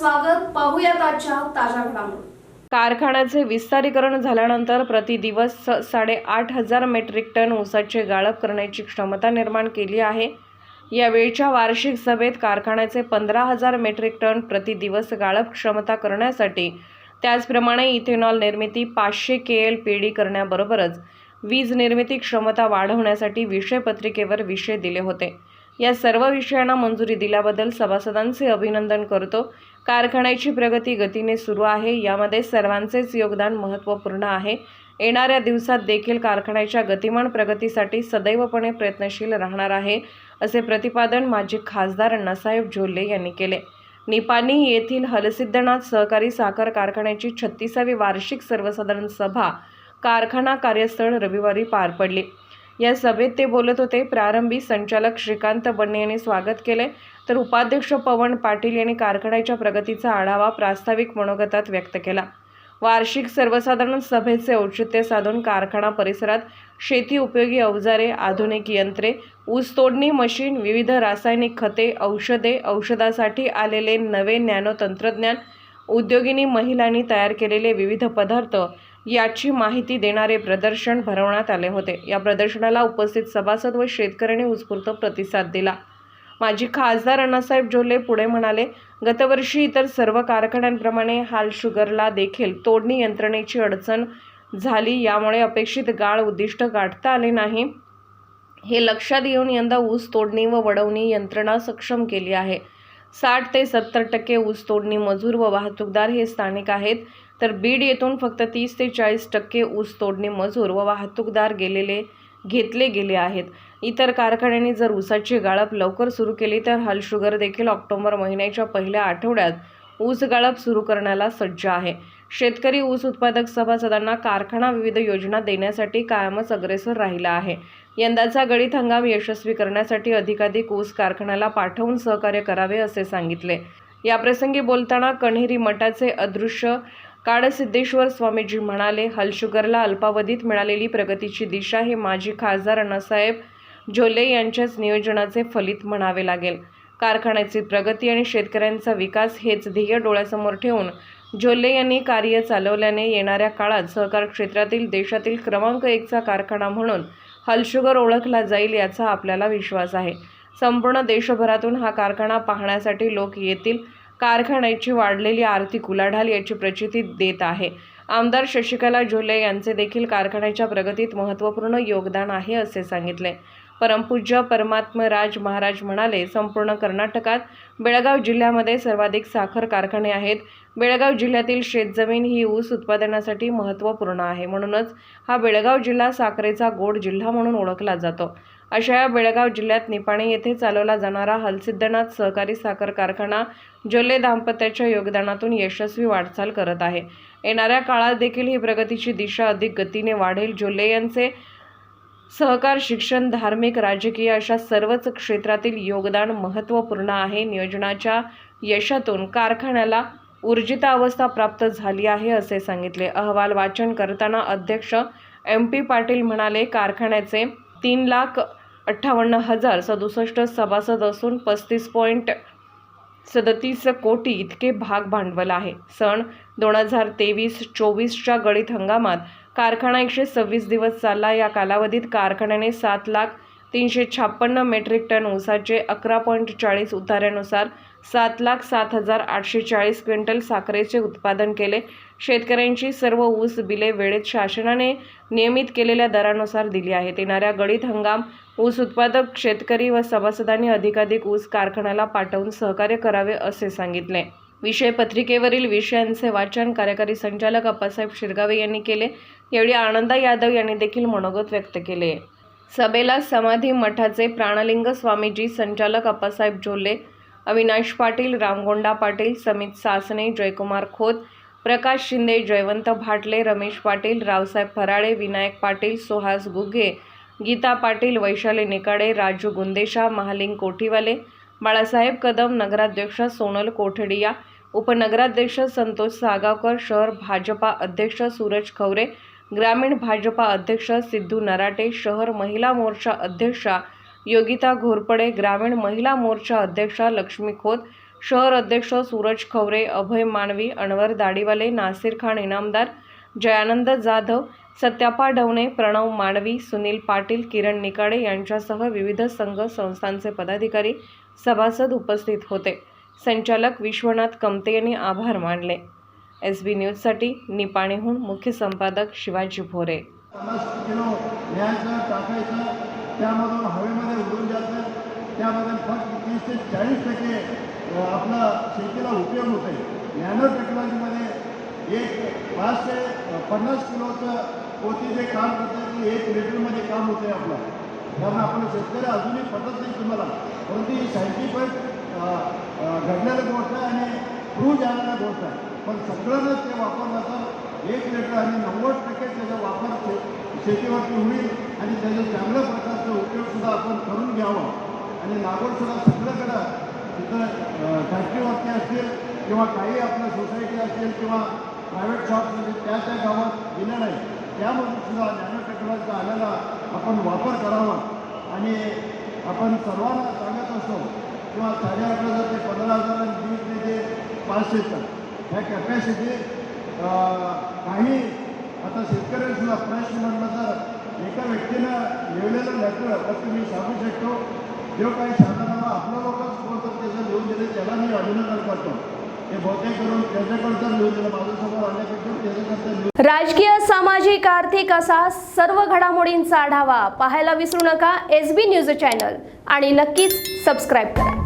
स्वागत. पाहूयात आजच्या ताज्या घडामोडी. कारखान्याचे विस्तारीकरण झाल्यानंतर प्रति दिवस स- साडेआठ हजार मेट्रिक टन ऊसाचे गाळप करण्याची क्षमता निर्माण केली आहे. यावेळच्या वार्षिक सभेत कारखान्याचे पंधरा हजार मेट्रिक टन प्रति दिवस गाळप क्षमता करण्यासाठी त्याचप्रमाणे इथेनॉल निर्मिती पाचशे के एल पी डी करण्याबरोबरच वीज निर्मिती क्षमता वाढवण्यासाठी विषयपत्रिकेवर विषय दिले होते. या सर्व विषयांना मंजुरी दिल्याबद्दल सभासदांचे अभिनंदन करतो. कारखान्याची प्रगती गतीने सुरू आहे. यामध्ये सर्वांचेच योगदान महत्त्वपूर्ण आहे. येणाऱ्या दिवसात देखील कारखान्याच्या गतिमान प्रगतीसाठी सदैवपणे प्रयत्नशील राहणार आहे असे प्रतिपादन माजी खासदार अण्णासाहेब झोले यांनी केले. निपाणी येथील हलसिद्धनाथ सहकारी साखर कारखान्याची छत्तीसावी वार्षिक सर्वसाधारण सभा कारखाना कार्यस्थळ रविवारी पार पडली. या सभेत ते बोलत होते प्रारंभी संचालक श्रीकांत बन्ने यांनी स्वागत केले तर उपाध्यक्ष पवन पाटील यांनी कारखान्याच्या प्रगतीचा आढावा प्रास्ताविक मनोगतात व्यक्त केला. वार्षिक सर्वसाधारण सभेचे औचित्य साधून कारखाना परिसरात शेती उपयोगी अवजारे आधुनिक यंत्रे ऊस तोडणी मशीन विविध रासायनिक खते औषधे औषधासाठी आलेले नवे नॅनो तंत्रज्ञान उद्योगिनी महिलांनी तयार केलेले विविध पदार्थ याची माहिती देणारे प्रदर्शन भरवण्यात आले होते. या प्रदर्शनाला उपस्थित सभासद व शेतकऱ्यांनी उत्स्फूर्त प्रतिसाद दिला. माजी खासदार अण्णासाहेब जोले पुढे म्हणाले गतवर्षी इतर सर्व कारखान्यांप्रमाणे हाल शुगरला देखील तोडणी यंत्रणेची अडचण झाली. यामुळे अपेक्षित गाळ उद्दिष्ट गाठता आले नाही. हे लक्षात घेऊन यंदा ऊस तोडणी व वडवणी यंत्रणा सक्षम केली आहे. साठ ते सत्तर टक्के ऊसतोडणी मजूर व वाहतूकदार हे स्थानिक आहेत. तर बीड येथून फक्त तीस ते चाळीस टक्के ऊसतोडणी मजूर व वाहतूकदार गेलेले घेतले गेले आहेत. इतर कारखान्यांनी जर ऊसाची गाळप लवकर सुरू केली तर हल शुगर देखील ऑक्टोबर महिन्याच्या पहिल्या आठवड्यात ऊस गाळप सुरू करण्याला सज्ज आहे. शेतकरी ऊस उत्पादक सभासदांना कारखाना विविध योजना देण्यासाठी कायमच अग्रेसर राहिला आहे. यंदाचा गळीत हंगाम यशस्वी करण्यासाठी अधिकाधिक ऊस कारखान्याला पाठवून सहकार्य करावे असे सांगितले. याप्रसंगी बोलताना कण्हेरी मठाचे अदृश्य काळसिद्धेश्वर स्वामीजी म्हणाले हलशुगरला अल्पावधीत मिळालेली प्रगतीची दिशा हे माजी खासदार अण्णासाहेब झोले यांच्याच नियोजनाचे फलित म्हणावे लागेल. कारखान्याची प्रगती आणि शेतकऱ्यांचा विकास हेच ध्येय डोळ्यासमोर ठेवून झोले यांनी कार्य चालवल्याने येणाऱ्या काळात सहकार क्षेत्रातील देशातील क्रमांक एकचा कारखाना म्हणून हलशुगर ओळखला जाईल याचा आपल्याला विश्वास आहे. संपूर्ण देशभरातून हा कारखाना पाहण्यासाठी लोक येतील कारखान्याची वाढलेली आर्थिक उलाढाल याची प्रचिती देत आहे. आमदार शशिकला झोले यांचे देखील कारखान्याच्या प्रगतीत महत्त्वपूर्ण योगदान आहे असे सांगितले. परमपूज्य परमात्मराज महाराज म्हणाले संपूर्ण कर्नाटकात बेळगाव जिल्ह्यामध्ये सर्वाधिक साखर कारखाने आहेत. बेळगाव जिल्ह्यातील शेतजमीन ही ऊस उत्पादनासाठी महत्त्वपूर्ण आहे. म्हणूनच हा बेळगाव जिल्हा साखरेचा गोड जिल्हा म्हणून ओळखला जातो. अशा या बेळगाव जिल्ह्यात निपाणी येथे चालवला जाणारा हलसिद्धनाथ सहकारी साखर कारखाना जोले दाम्पत्याच्या योगदानातून यशस्वी वाटचाल करत आहे. येणाऱ्या काळात देखील ही प्रगतीची दिशा अधिक गतीने वाढेल. जोले यांचे सहकार शिक्षण धार्मिक राजकीय अशा सर्वच क्षेत्रातील योगदान महत्त्वपूर्ण आहे. नियोजनाच्या यशातून कारखान्याला ऊर्जिता अवस्था प्राप्त झाली आहे असे सांगितले. अहवाल वाचन करताना अध्यक्ष एम पी पाटील म्हणाले कारखान्याचे तीन लाख अठ्ठावन्न हजार सदुसष्ट सभासद असून पस्तीस पॉईंट सदतीस कोटी इतके भाग भांडवल आहे. सण दोन हजार तेवीस चोवीसच्या गळीत हंगामात कारखाना एकशे सव्वीस दिवस चालला. या कालावधीत कारखान्याने सात लाख तीनशे छप्पन्न मेट्रिक टन ऊसाचे अकरा पॉईंट चाळीस उतार्यानुसार सात लाख सात हजार आठशे चाळीस क्विंटल साखरेचे उत्पादन केले. शेतकऱ्यांची सर्व ऊस बिले वेळेत शासनाने नियमित केलेल्या दरानुसार दिली आहेत. येणाऱ्या गळीत हंगाम ऊस उत्पादक शेतकरी व सभासदांनी अधिकाधिक ऊस कारखान्याला पाठवून सहकार्य करावे असे सांगितले. विषय पत्रिकेवरील विषयांचे वाचन कार्यकारी संचालक अप्पासाहेब शिरगावे यांनी केले. यावेळी आनंदा यादव यांनी देखील मनोगत व्यक्त केले. सभेला समाधी मठाचे प्राणलिंग स्वामीजी संचालक अप्पासाहेब झोले अविनाश पाटील रामगोंडा पाटील समित सासने जयकुमार खोत प्रकाश शिंदे जयवंत भाटले रमेश पाटील रावसाहेब फराळे विनायक पाटील सुहास गुगे गीता पाटील वैशाली निकाडे राजू गुंदेशा महालिंग कोठीवाले बाळासाहेब कदम नगराध्यक्ष सोनल कोठडिया उपनगराध्यक्ष संतोष सागावकर शहर भाजपा अध्यक्ष सूरज खवरे ग्रामीण भाजपा अध्यक्ष सिद्धू नराटे शहर महिला मोर्चा अध्यक्षा योगिता घोरपडे ग्रामीण महिला मोर्चा अध्यक्षा लक्ष्मी खोत शहर अध्यक्ष सूरज खवरे अभय मानवी अनवर दाढीवाले नासिर खान इनामदार जयानंद जाधव सत्यापा डवणे प्रणव मानवी सुनील पाटील किरण निकाडे यांच्यासह विविध संघ संस्थांचे पदाधिकारी सभासद उपस्थित होते. संचालक विश्वनाथ कमते यांनी आभार मानले. एस बी न्यूजसाठी निपाणीहून मुख्य संपादक शिवाजी भोरे. न्यायचं टाकायचं त्यामधून हवेमध्ये उडून जातं. त्यामध्ये फक्त तीस ते चाळीस टक्के आपला शेतीला उपयोग होते नॅनो टेक्नॉलॉजीमध्ये एक पाच ते पन्नास किलोचं पोती जे काम करतं ते एक लिटरमध्ये काम होते आपलं. कारण आपण शेतकरी अजूनही पटत नाही तुम्हाला. परंतु ही सायंटिफिक घडलेलं गोष्ट आहे आणि प्रूव्ह झालेलं गोष्ट आहे. पण सगळ्यांना ते वापरलं तर एक लिटर आणि नव्वद टक्के त्याचा वापर शेतीवरती होईल आणि त्याचा चांगल्या प्रकारचा उपयोगसुद्धा आपण करून घ्यावा. आणि लागवडसुद्धा सगळ्याकडं तिथं फॅक्टरीवरती असतील किंवा काही आपल्या सोसायटी असतील किंवा प्रायव्हेट शॉप्स असतील त्या त्या गावात दिल्या नाही त्यामधून सुद्धा नॅनो टेक्नॉलॉजीचा आलेला आपण वापर करावा. आणि आपण सर्वांना सांगत असतो किंवा साडे अठरा हजार ते पंधरा हजार आणि ते पाचशे तर ह्या कॅपॅसिटी काही आता शेतकऱ्यांसुद्धा प्रश्न म्हणला तर एका व्यक्तीनं लिहिलेलं लेटर फक्त मी सांगू शकतो. जो काही साधारण आपल्या लोकच बोलतात त्याचं लिहून दिले त्याला मी अभिनंदन करतो. हे बहुतेक करून त्याच्याकडचं लिहून दिलं माझ्यासमोर आल्यापेक्षा त्याच्याकडचं राजकीय सामाजिक आर्थिक असा सर्व घडामोडींचा आढावा पाहायला विसरू नका. एस बी न्यूज चॅनल आणि नक्कीच सबस्क्राईब करा.